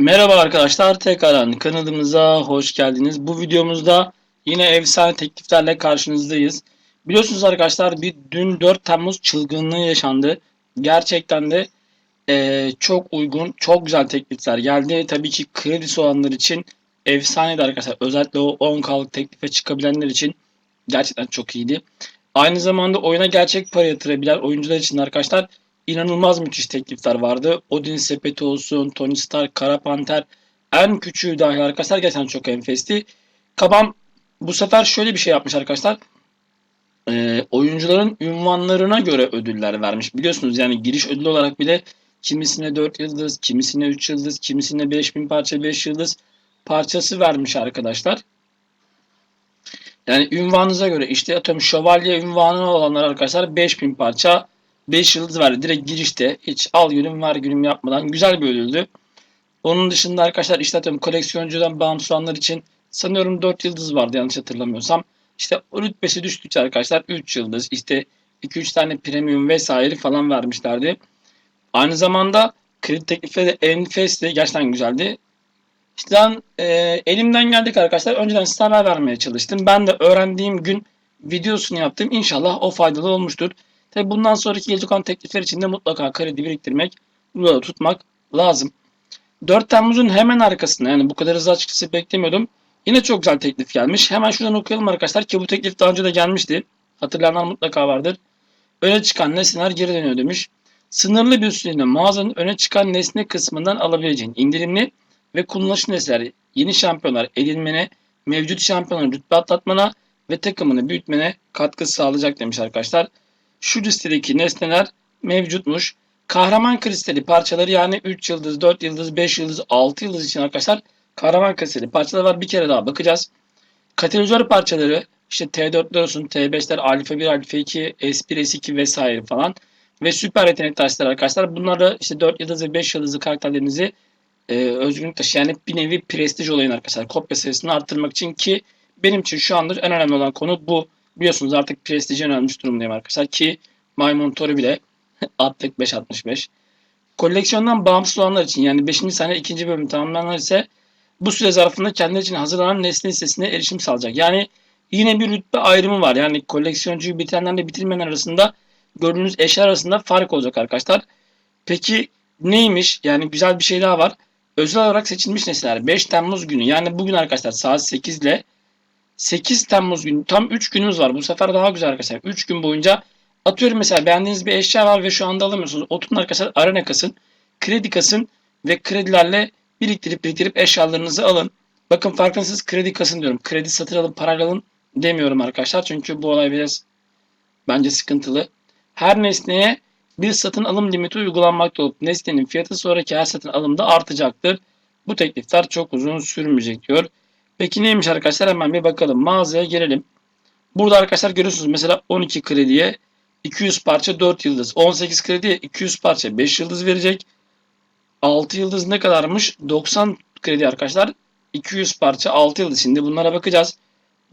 Merhaba arkadaşlar, tekrardan kanalımıza hoş geldiniz. Bu videomuzda yine efsane tekliflerle karşınızdayız. Biliyorsunuz arkadaşlar bir dün 4 Temmuz çılgınlığı yaşandı. Gerçekten de eee, çok uygun, çok güzel teklifler geldi. Tabii ki kredisi olanlar için efsaneydi arkadaşlar. Özellikle o 10K'lık teklife çıkabilenler için gerçekten çok iyiydi. Aynı zamanda oyuna gerçek para yatırabilen oyuncular için arkadaşlar inanılmaz müthiş teklifler vardı. Odin sepeti olsun, Tony Stark, Kara Panter en küçüğü dahil arkadaşlar gerçekten çok enfesti. Kabam bu sefer şöyle bir şey yapmış arkadaşlar. Ee, oyuncuların ünvanlarına göre ödüller vermiş. Biliyorsunuz yani giriş ödülü olarak bile kimisine 4 yıldız, kimisine 3 yıldız, kimisine 5000 parça 5 yıldız parçası vermiş arkadaşlar. Yani ünvanınıza göre işte atıyorum şövalye ünvanı olanlar arkadaşlar 5000 parça 5 yıldız verdi. Direkt girişte hiç al günüm ver günüm yapmadan güzel bir ödüldü. Onun dışında arkadaşlar işte atıyorum koleksiyoncudan bağımsız olanlar için sanıyorum 4 yıldız vardı yanlış hatırlamıyorsam. İşte rütbesi düştükçe arkadaşlar 3 yıldız işte 2-3 tane premium vesaire falan vermişlerdi. Aynı zamanda kredi teklifi de enfesti. Gerçekten güzeldi. İşte ben, e, elimden geldik arkadaşlar. Önceden size vermeye çalıştım. Ben de öğrendiğim gün videosunu yaptım. İnşallah o faydalı olmuştur. Tabi bundan sonraki gelecek olan teklifler için de mutlaka kredi biriktirmek, burada tutmak lazım. 4 Temmuz'un hemen arkasında yani bu kadar hızlı açıkçası beklemiyordum. Yine çok güzel teklif gelmiş. Hemen şuradan okuyalım arkadaşlar ki bu teklif daha önce de gelmişti. Hatırlayanlar mutlaka vardır. Öne çıkan nesneler geri dönüyor demiş. Sınırlı bir süreliğine mağazanın öne çıkan nesne kısmından alabileceğin indirimli ve kullanışlı nesneler yeni şampiyonlar edinmene, mevcut şampiyonların rütbe atlatmana ve takımını büyütmene katkı sağlayacak demiş arkadaşlar. Şu listedeki nesneler mevcutmuş. Kahraman kristali parçaları yani 3 yıldız, 4 yıldız, 5 yıldız, 6 yıldız için arkadaşlar kahraman kristali parçalar var. Bir kere daha bakacağız. Katalizör parçaları işte T4'ler olsun, T5'ler, Alfa 1, Alfa 2, S1, S2 vesaire falan. Ve süper yetenek taşları arkadaşlar. Bunları işte 4 yıldız ve 5 yıldızlı karakterlerinizi e, özgürlük taşı yani bir nevi prestij olayın arkadaşlar. Kopya sayısını arttırmak için ki benim için şu anda en önemli olan konu bu. Biliyorsunuz artık prestije önemli durumdayım arkadaşlar ki Maymun Toru bile attık 5.65. Koleksiyondan bağımsız olanlar için yani 5. sene 2. bölüm tamamlananlar ise bu süre zarfında kendileri için hazırlanan nesne listesine erişim sağlayacak. Yani yine bir rütbe ayrımı var. Yani koleksiyoncuyu bitirenlerle bitirmeyenler arasında gördüğünüz eşya arasında fark olacak arkadaşlar. Peki neymiş? Yani güzel bir şey daha var. Özel olarak seçilmiş nesneler 5 Temmuz günü yani bugün arkadaşlar saat 8 ile 8 Temmuz günü tam 3 günümüz var. Bu sefer daha güzel arkadaşlar. 3 gün boyunca atıyorum mesela beğendiğiniz bir eşya var ve şu anda alamıyorsunuz. Oturun arkadaşlar arena kasın, kredi kasın ve kredilerle biriktirip biriktirip eşyalarınızı alın. Bakın farkındasınız kredi kasın diyorum. Kredi satın alın, parayla alın demiyorum arkadaşlar. Çünkü bu olay biraz bence sıkıntılı. Her nesneye bir satın alım limiti uygulanmakta olup nesnenin fiyatı sonraki her satın alımda artacaktır. Bu teklifler çok uzun sürmeyecek diyor. Peki neymiş arkadaşlar hemen bir bakalım. Mağazaya girelim. Burada arkadaşlar görüyorsunuz mesela 12 krediye 200 parça 4 yıldız. 18 krediye 200 parça 5 yıldız verecek. 6 yıldız ne kadarmış? 90 kredi arkadaşlar. 200 parça 6 yıldız. Şimdi bunlara bakacağız.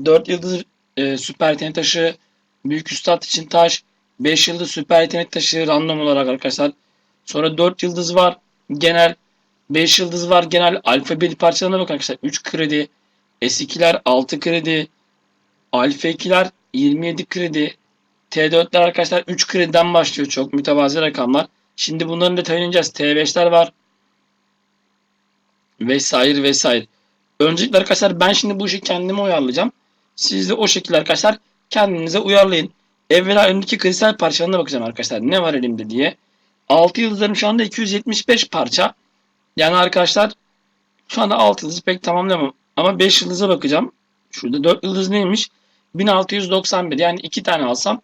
4 yıldız e, süper yetenek taşı, büyük üstad için taş, 5 yıldız süper yetenek taşı random olarak arkadaşlar. Sonra 4 yıldız var genel. 5 yıldız var genel. Alfabeli parçalarına bakın arkadaşlar. 3 kredi. S2'ler 6 kredi. Alfa 2'ler 27 kredi. T4'ler arkadaşlar 3 krediden başlıyor. Çok mütevazi rakamlar. Şimdi bunların detayını ineceğiz. T5'ler var. Vesaire vesaire. Öncelikle arkadaşlar ben şimdi bu işi kendime uyarlayacağım. Siz de o şekilde arkadaşlar kendinize uyarlayın. Evvela önündeki kristal parçalarına bakacağım arkadaşlar. Ne var elimde diye. 6 yıldızlarım şu anda 275 parça. Yani arkadaşlar şu anda 6 yıldızı pek tamamlamam. Ama 5 yıldıza bakacağım. Şurada 4 yıldız neymiş? 1691. Yani 2 tane alsam